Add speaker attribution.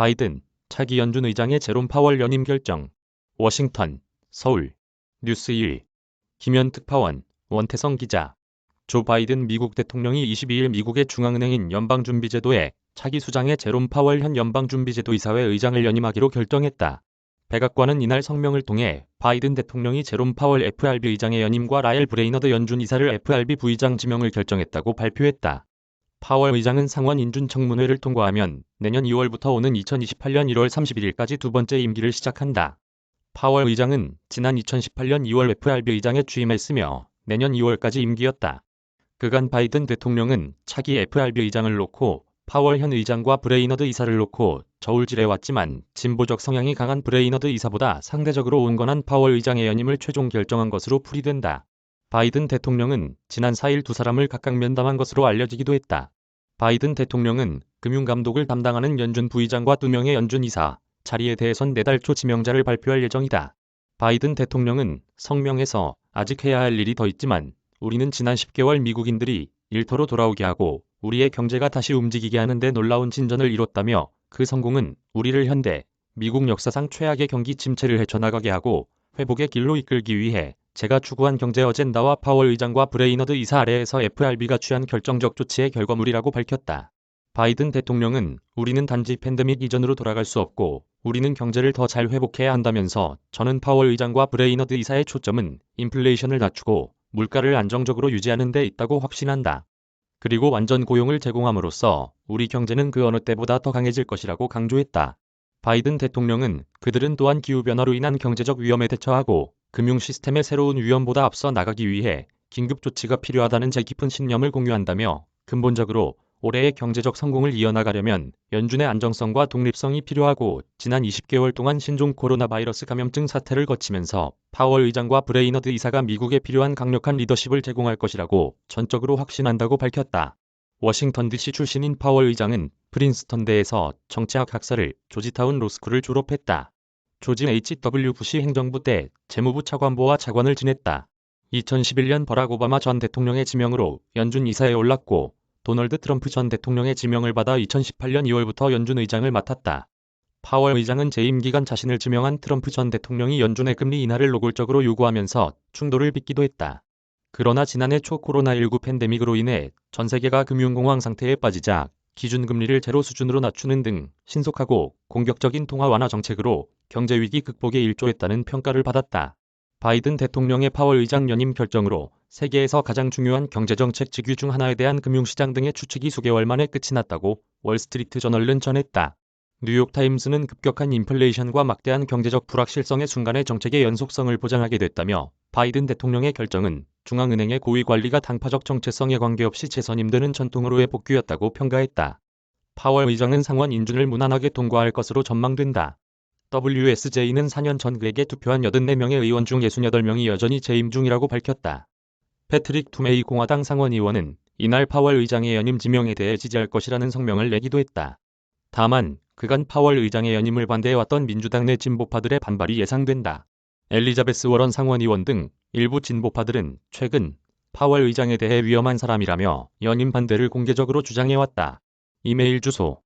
Speaker 1: 바이든, 차기 연준 의장의 제롬 파월 연임 결정. 워싱턴, 서울. 뉴스 1. 김현 특파원, 원태성 기자. 조 바이든 미국 대통령이 22일 미국의 중앙은행인 연방준비제도에 차기 수장의 제롬 파월 현 연방준비제도 이사회 의장을 연임하기로 결정했다. 백악관은 이날 성명을 통해 바이든 대통령이 제롬 파월 FRB 의장의 연임과 라엘 브레이너드 연준 이사를 FRB 부의장 지명을 결정했다고 발표했다. 파월 의장은 상원 인준청문회를 통과하면 내년 2월부터 오는 2028년 1월 31일까지 두 번째 임기를 시작한다. 파월 의장은 지난 2018년 2월 FRB 의장에 취임했으며 내년 2월까지 임기였다. 그간 바이든 대통령은 차기 FRB 의장을 놓고 파월 현 의장과 브레이너드 이사를 놓고 저울질해왔지만 진보적 성향이 강한 브레이너드 이사보다 상대적으로 온건한 파월 의장의 연임을 최종 결정한 것으로 풀이된다. 바이든 대통령은 지난 4일 두 사람을 각각 면담한 것으로 알려지기도 했다. 바이든 대통령은 금융감독을 담당하는 연준 부의장과 두 명의 연준 이사 자리에 대해선 내달 초 지명자를 발표할 예정이다. 바이든 대통령은 성명에서 아직 해야 할 일이 더 있지만 우리는 지난 10개월 미국인들이 일터로 돌아오게 하고 우리의 경제가 다시 움직이게 하는데 놀라운 진전을 이뤘다며 그 성공은 우리를 현대 미국 역사상 최악의 경기 침체를 헤쳐나가게 하고 회복의 길로 이끌기 위해 제가 추구한 경제 어젠다와 파월 의장과 브레이너드 이사 아래에서 FRB가 취한 결정적 조치의 결과물이라고 밝혔다. 바이든 대통령은 우리는 단지 팬데믹 이전으로 돌아갈 수 없고 우리는 경제를 더 잘 회복해야 한다면서 저는 파월 의장과 브레이너드 이사의 초점은 인플레이션을 낮추고 물가를 안정적으로 유지하는 데 있다고 확신한다. 그리고 완전 고용을 제공함으로써 우리 경제는 그 어느 때보다 더 강해질 것이라고 강조했다. 바이든 대통령은 그들은 또한 기후변화로 인한 경제적 위험에 대처하고 금융 시스템의 새로운 위험보다 앞서 나가기 위해 긴급 조치가 필요하다는 제 깊은 신념을 공유한다며 근본적으로 올해의 경제적 성공을 이어나가려면 연준의 안정성과 독립성이 필요하고 지난 20개월 동안 신종 코로나 바이러스 감염증 사태를 거치면서 파월 의장과 브레이너드 이사가 미국에 필요한 강력한 리더십을 제공할 것이라고 전적으로 확신한다고 밝혔다. 워싱턴 DC 출신인 파월 의장은 프린스턴대에서 정치학 학사를 조지타운 로스쿨을 졸업했다. 조지 H.W. 부시 행정부 때 재무부 차관보와 차관을 지냈다. 2011년 버락 오바마 전 대통령의 지명으로 연준 이사에 올랐고 도널드 트럼프 전 대통령의 지명을 받아 2018년 2월부터 연준 의장을 맡았다. 파월 의장은 재임 기간 자신을 지명한 트럼프 전 대통령이 연준의 금리 인하를 노골적으로 요구하면서 충돌을 빚기도 했다. 그러나 지난해 초 코로나19 팬데믹으로 인해 전 세계가 금융공황 상태에 빠지자 기준금리를 제로 수준으로 낮추는 등 신속하고 공격적인 통화 완화 정책으로 경제 위기 극복에 일조했다는 평가를 받았다. 바이든 대통령의 파월 의장 연임 결정으로 세계에서 가장 중요한 경제정책 직위 중 하나에 대한 금융시장 등의 추측이 수개월 만에 끝이 났다고 월스트리트 저널은 전했다. 뉴욕타임스는 급격한 인플레이션과 막대한 경제적 불확실성의 순간의 정책의 연속성을 보장하게 됐다며 바이든 대통령의 결정은 중앙은행의 고위 관리가 당파적 정체성에 관계없이 재선임되는 전통으로의 복귀였다고 평가했다. 파월 의장은 상원 인준을 무난하게 통과할 것으로 전망된다. WSJ는 4년 전 그에게 투표한 84명의 의원 중 68명이 여전히 재임 중이라고 밝혔다. 패트릭 투메이 공화당 상원 의원은 이날 파월 의장의 연임 지명에 대해 지지할 것이라는 성명을 내기도 했다. 다만 그간 파월 의장의 연임을 반대해왔던 민주당 내 진보파들의 반발이 예상된다. 엘리자베스 워런 상원 의원 등 일부 진보파들은 최근 파월 의장에 대해 위험한 사람이라며 연임 반대를 공개적으로 주장해왔다. 이메일 주소